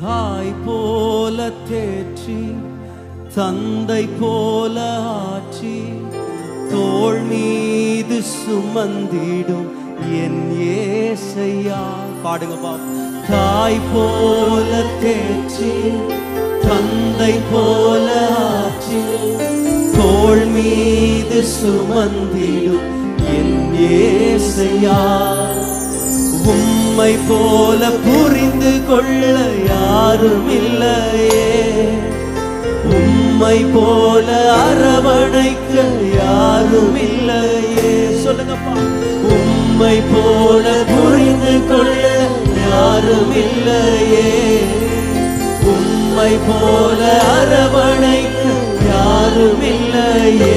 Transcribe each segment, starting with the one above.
தாய் போல தேற்றி தந்தை போல ஆற்றி தோல் மீது சுமந்திடும் என் ஏசையா. பாடுங்க பாப்போம் தாய் போல தேற்றி தந்தை போல ஆற்றி தோல் மீது சுமந்திடும் என் ஏசையா. உம்மை போல புரிந்து கொள்ள யாரும் இல்லையே உம்மை போல அரவணைக்க யாரும் இல்லையே சொல்லுங்கப்பா. உம்மை போல புரிந்து கொள்ள யாரும் இல்லையே உம்மை போல அரவணைக்க யாரும் இல்லையே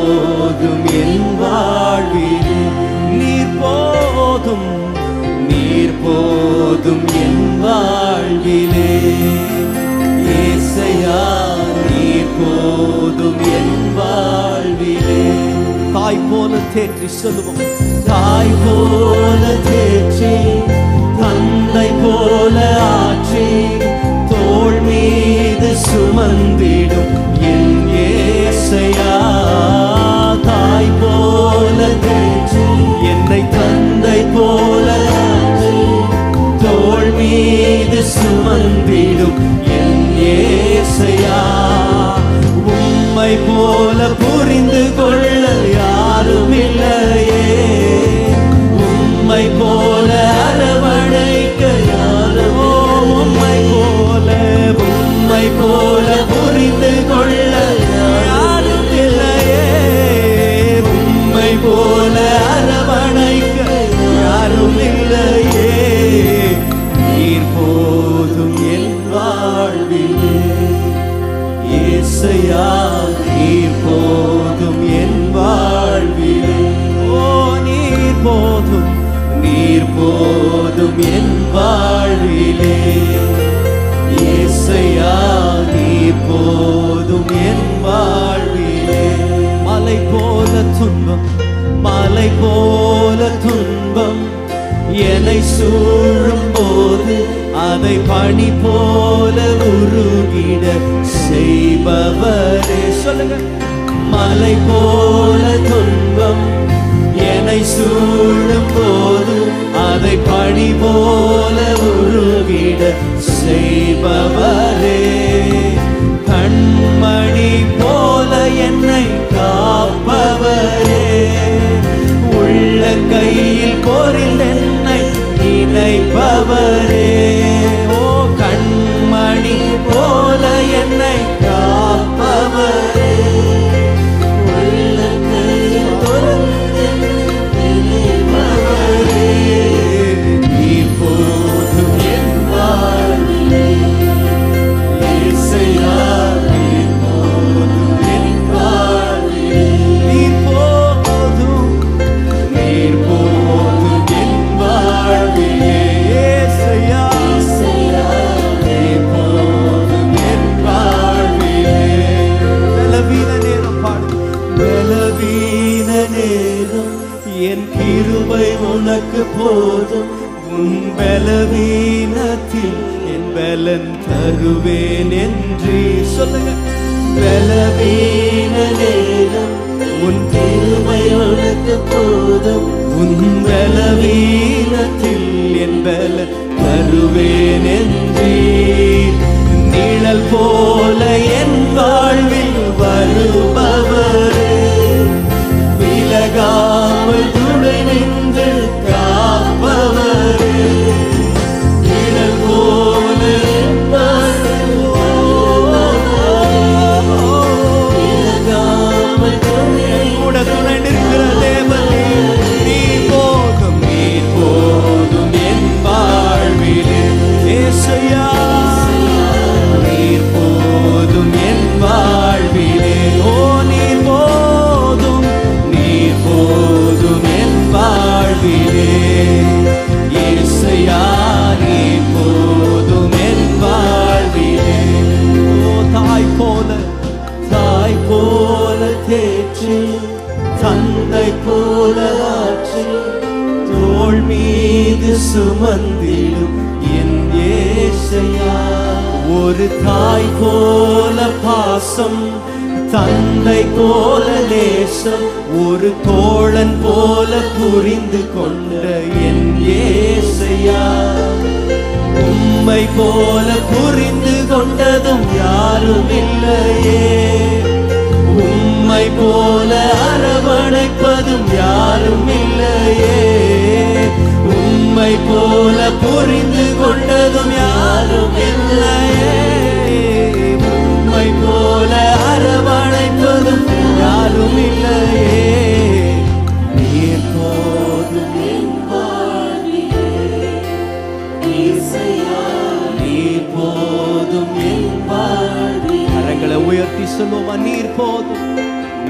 போதும் என் வாழ்வில். நீர் போதும் நீர் போதும் என் வாழ்விலே. ஏசையா நீர் போதும் என் வாழ்விலே. தாய் போல தேற்றி சொல்லுவோம். தாய் போல தேற்றி தந்தை போல ஆற்றி தோல் மீது சுமந்திடும் போல புரிந்து கொள்ள யாரும் இல்லையே உண்மை போல அரவணைக்க யாரும்? உண்மை போல உண்மை போல புரிந்து கொள்ள யாரும் இல்லையே உண்மை போல அரவணைக்க யாரும் இல்லையே நீர் போதும் என் வாழ்விலே. ஏசையா நீர் போதும் என் வாழ்விலே. ஓ நீர் போதும் நீர் போதும் என் வாழ்விலே. ஏசையா நீர் போதும் என் வாழ்விலே. மலை போல துன்பம் மலை போல துன்பம். என்னை சூழும் போது அதை பணி போல உருகிட செய்பவரே. சொல்லுங்க. மலை போல துன்பம் என்னை சூழும் போது அதை பணி போல உருகிட செய்பவரே. கண்மணி போல என்னை காப்பவரே. உள்ள கையில் கோரில் என்னை நினைப்பவரே. போதும். உன் பலவீனத்தில் என் பலன் தருவேன் என்று சொல்லுங்க. பலவீன நேரம் உன் கிருபை தோல் மீது சுமந்திடும் என் ஏசையா. ஒரு தாய் போல பாசம் தந்தை போல நேசம் ஒரு தோழன் போல புரிந்து கொண்ட என் ஏசையா. உம்மை போல புரிந்து கொண்டதும் யாரும் இல்லையே உம்மை போல அரவணைப்பதும் யார் உம்மை போல புரிந்து கொண்டதும் யாரும் இல்லையே. உம்மை போல அரவணைப்பதும் யாரும் இல்லையே. நீர் போதும் நீர் போதும் கரங்களை உயர்த்தி சொல்லுவோமா நீர் போதும்.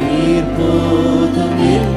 நீர் போதும் என்